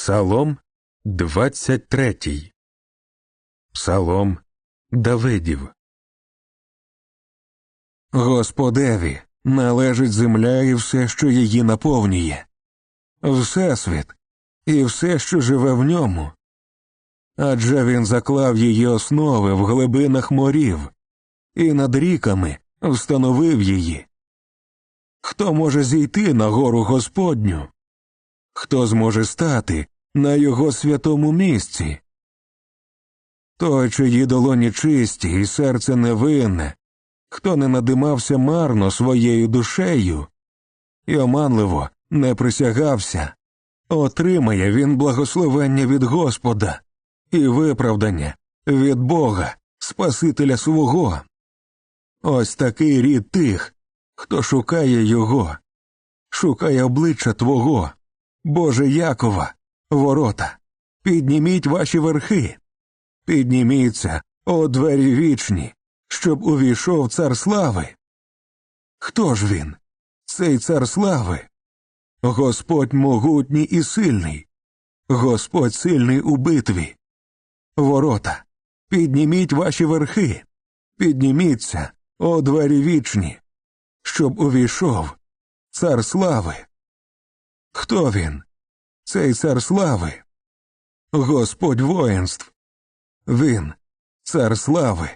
Псалом 23. Псалом Давидів. Господеві належить земля і все, що її наповнює, Всесвіт і все, що живе в ньому. Адже він заклав її основи в глибинах морів і над ріками встановив її. Хто може зійти на гору Господню? Хто зможе стати на його святому місці? Той, чиї долоні чисті і серце невинне, хто не надимався марно своєю душею і оманливо не присягався, отримає він благословення від Господа і виправдання від Бога, Спасителя свого. Ось такий рід тих, хто шукає його, шукає обличчя Твого, Боже Якова, ворота, підніміть ваші верхи, підніміться, о двері вічні, щоб увійшов цар слави. Хто ж він? Цей цар слави? Господь могутній і сильний, Господь сильний у битві. Ворота, підніміть ваші верхи, підніміться, о двері вічні, щоб увійшов цар слави. Хто він? Цей цар слави? Господь воїнств. Він, цар слави.